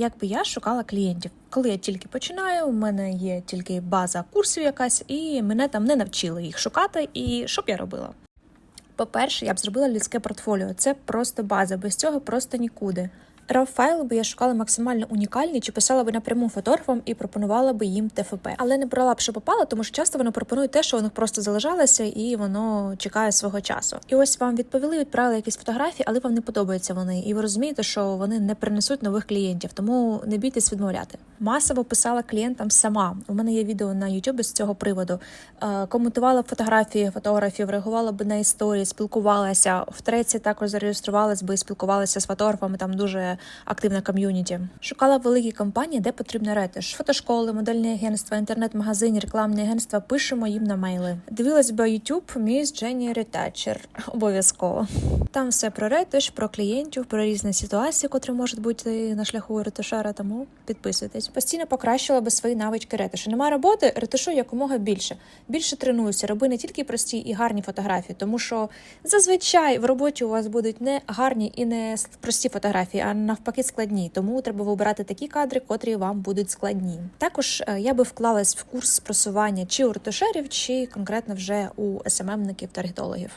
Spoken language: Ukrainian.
Як би я шукала клієнтів, коли я тільки починаю, у мене є тільки база курсів якась, і мене там не навчили їх шукати. І що б я робила? По-перше, я б зробила людське портфоліо. Це просто база, без цього просто нікуди. Файли би я шукала максимально унікальні, чи писала би напряму фотографам і пропонувала би їм ТФП. Але не брала б, що попало, тому що часто вони пропонують те, що у просто залежалося, і воно чекає свого часу. І ось вам відповіли, відправили якісь фотографії, але вам не подобаються вони. І ви розумієте, що вони не принесуть нових клієнтів, тому не бійтесь відмовляти. Масово писала клієнтам сама. У мене є відео на YouTube з цього приводу. Е, коментувала фотографії фотографів, реагувала би на історії, спілкувалася. Втретє також зареєструвалась би спілкувалася з фотографами. Там дуже активна ком'юніті. Шукала великі компанії, де потрібна ретиш. Фотошколи, модельні агентства, інтернет-магазині, рекламні агентства. Пишемо їм на мейли. Дивилась би YouTube Міс Дженні Ретачер. Обов'язково. Там все про ретиш, про клієнтів, про різні ситуації, котрі можуть бути на шляху ретушера. Тому підписуйтесь. Постійно покращила би свої навички ретишу. Нема роботи, ретишу якомога більше. Більше тренуюся, роби не тільки прості і гарні фотографії, тому що зазвичай в роботі у вас будуть не гарні і не прості фотографії, а навпаки складні. Тому треба вибирати такі кадри, котрі вам будуть складні. Також е, я би вклалась в курс просування чи у ретушерів, чи конкретно вже у СММників таргетологів.